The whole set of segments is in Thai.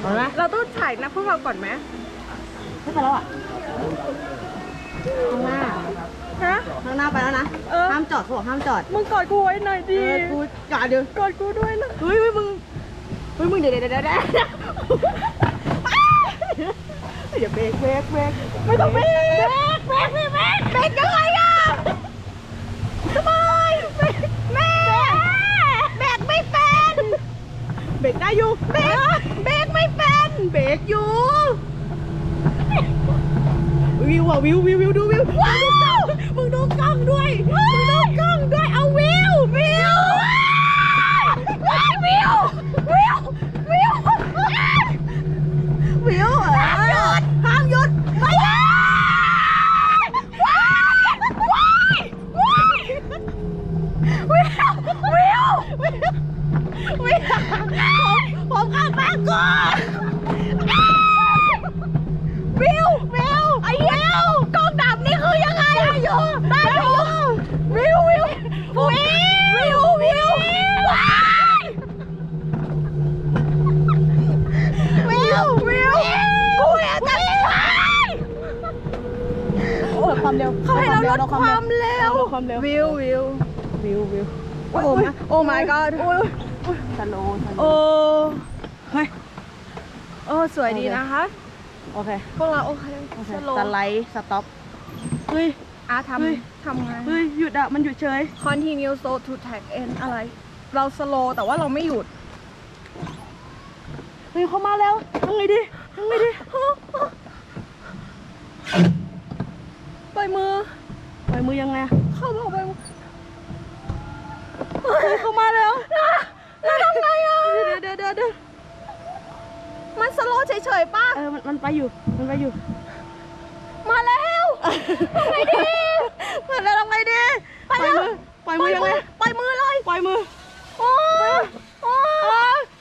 เอาไหมเราต้องถ่ายนะพวกเราก่อนไหมไม่ไปแล้วอะข้างหน้าฮะ ข้างหน้าไปแล้วนะ เออ ห้ามจอดเขาบอกห้ามจอดมึงกอดกูไว้หน่อยเอดีอกูจอดเดี๋ยวกอดกูด้วยนะเฮ้ยเฮ้ยมึงเฮ้ยมึงเดี๋ยวเดี๋ยวเดี๋ยวเดี๋ยวเดี๋ยวเบรกเบรกเบรกไม่ต้องเบรกเบรกเบรกเบรกเบรกยังไงอะสบายเบรกแม่เบรกไม่เป็นเบรกได้อยู่เบรกเบรกไม่ เป็นเบรกอยู่ วิวอะวิววิววิวดูวิวว้าวมึงดูกล้องด้วยมึงดูกล้องด้วยเอาวิววิวว้าววิววิววิววิวเอห้ามหยุอดห้ามหยุดไม่ได้ว้ายว้ายว้ายวิววิววิวผมขับมาก่อนวิววิวไอ้วิวกล้องดับนี่คือยังไงได้อยู่ได้อยู่วิววิววิววิววิวว้ายวิววิวกูเนี่ยจะตาย โอ้ ความเร็วเขาให้เราลดความเร็วลดความเร็ววิววิววิววิวโอ้มาโอ้ my god โอ้ยสโลว์สโลโอ้ว์เฮ้ยโอ้สวยดีนะคะ โอเค พวกเราโอเคโอเคสโลสไลด์สต็อปเฮ้ยอะทเฮ้ยำทำไงเฮ้ยหยุดอะมันหยุดเฉย continue so to tag end อะไร เราสโลแต่ว่าเราไม่หยุดเฮ้ยเขามาแล้วทำไงดีทำไงดี ปล่ อยมือปล่อยมือยังไงอะเขาบอกปล่อยมือเฮ้ยเขามาแล้วแล้วทำไงอะ เดี๋ยวเดี๋ยวเดี๋ยวเดี๋ยวมันสโลเฉยๆป่ะ เออมันมันไปอยู่ มันไปอยู่ มาแล้วทำไงดีมาแล้วทำไงดี ไปแล้วปล่อยมือยังไง ปล่อยมือเลย ปล่อยมือ โอ้โอ้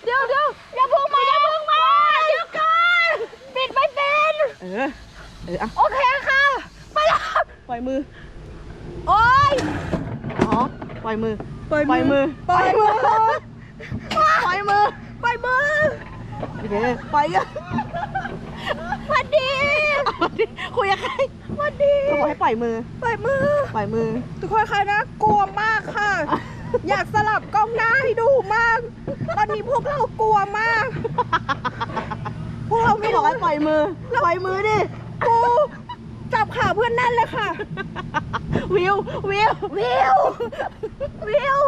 เดี๋ยวเดี๋ยวอย่าเพิ่งมาอย่าเพิ่งมา เดี๋ยวก่อนปิดไม่เป็น เออ เอออะโอเคค่ะไปแล้ว ปล่อยมือ โอ้ยอ๋อ ปล่อยมือปล่อยปล่อยมือ ปล่อยมือ ปล่อยมือ ปล่อยมือโอเคปล่อยกันสวัสดี คุยกับใครสวัสดีเขาบอกให้ปล่อยมือ ปล่อยมือ ปล่อยมือ ทุกคนคะนะกลัวมากค่ะ อยากสลับกล้องหน้าให้ดูมาก ตอนนี้พวกเรากลัวมาก พวกเราไม่ไม่บอกรู้ให้ปล่อยมือ ปล่อยมือดิ กูจับขา เพื่อนแน่นเลยค่ะ วิว วิว วิว วิว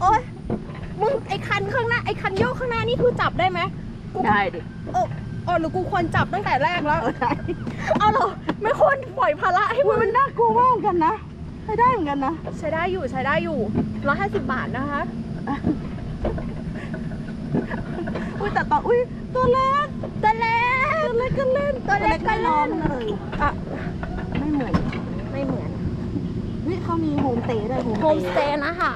โอ๊ย มึงไอคันข้างหน้าไอคันโยกข้างหน้านี่คือจับได้ไหมกูได้ดิเออเออหรือกูควรจับตั้งแต่แรกแล้ว เออได้เอาเหรอ ไม่ควรปล่อยภาระให้อุ๊มึยงมันน่ากลัวมากเหมือนกันนะใช้ได้เหมือนกันนะ ใช้ได้อยู่ใช้ได้อยู่ร้อยห้าสิบบาทนะคะ อุ้ยแต่ตอนอุ้ยตัวเล็กตัวเล็ก ตัวเล็กก็เล่นตัวเล็กก็ไม่ร้เล่องนเลยอะไม่เหมือนไม่เหมือนนี่เขามีโฮมสเตย์ด้วยโฮมสเตย์นะคะ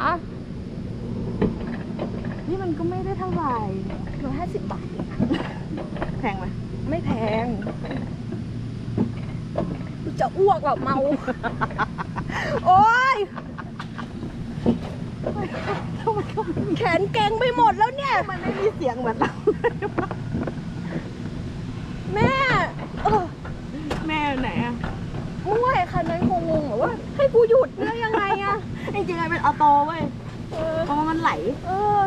นี่มันก็ไม่ได้เท่าไหร่ร้อยห้าสิบบาทเองแพงไหมไม่แพงกูจะอ้วกแบบเมา โอ๊ยแขนเก่งไปหมดแล้วเนี่ย มันไม่มีเสียงเหมือนเราแม่เออ แม่ไหนอะ มึงว่าไอ้คันนั้นคงงงเหรอว่า ให้กูหยุดเนี่ยยังไงอะ จริงๆมัน เป็นออโต้เว้ยเออเพราะว่ามันไหลเออ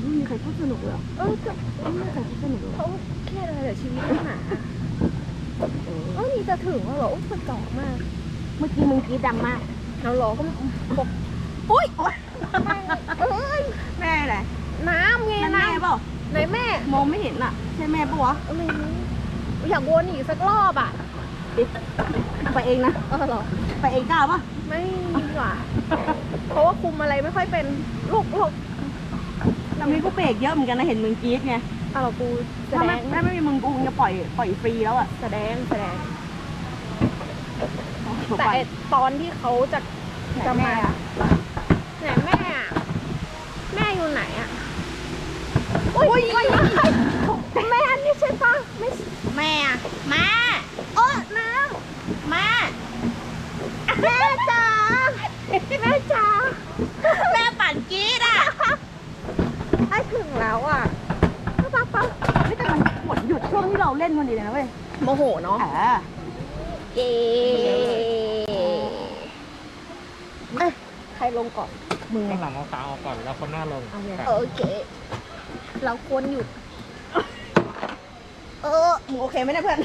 ไม่มีใครพูดสนุกเลยเหรอเออจะไม่มีใครพูดสนุกเลยเหรอเขาเครียดอะไรกับชีวิตนักหนาเออเออนี่จะถึงแล้วเหรออุ๊ยมันจ่อมากเมื่อกี้มึงกรีดดังมากเรารอก็บอกอุ้ยเอ้ยแม่ไหนน้ำไงนั่นน้แม่เปล่าำไหนแม่มองไม่เห็นอะใช่แม่ปะวะเออไม่รู้อยากวนอีกสักรอบอะ ไปเองนะเออเหรอไปเองกล้าปะไม่ดีกว่า เพราะว่าคุมอะไรไม่ค่อยเป็นลูกลูกแต่มีกูเบรกเยอะเหมือนกันนะเห็นมึงกรีดไงเอาเหรอกูแสถ้าดไม่งถ้าไม่มีมึงกูคงจะปล่อยปล่อยฟรีแล้วอะแสดงแสดง แต่ไอ้ตอนที่เขาจะจะมาไหนแม่อะแม่อยู่ไหนอะอุ้ยไม่แม่นี่ใช่ปะไม่ใช่แม่อะแม่ เออน้ำ แม่ แม่จ๋าแม่จ๋าแม่ปั่นกรีดอะไอ้ถึงแล้วอะวงที่เราเล่นพอดีเลยนะเว้ยโมโหเนาะเออเย้อะใครลงก่อนมึงไงข้างหลังเอาขาออกก่อนแล้วคนหน้าลงโอเคครับโอเคเราควรอยู่เออมึงโอเคไหมเนี่ยเพื่อน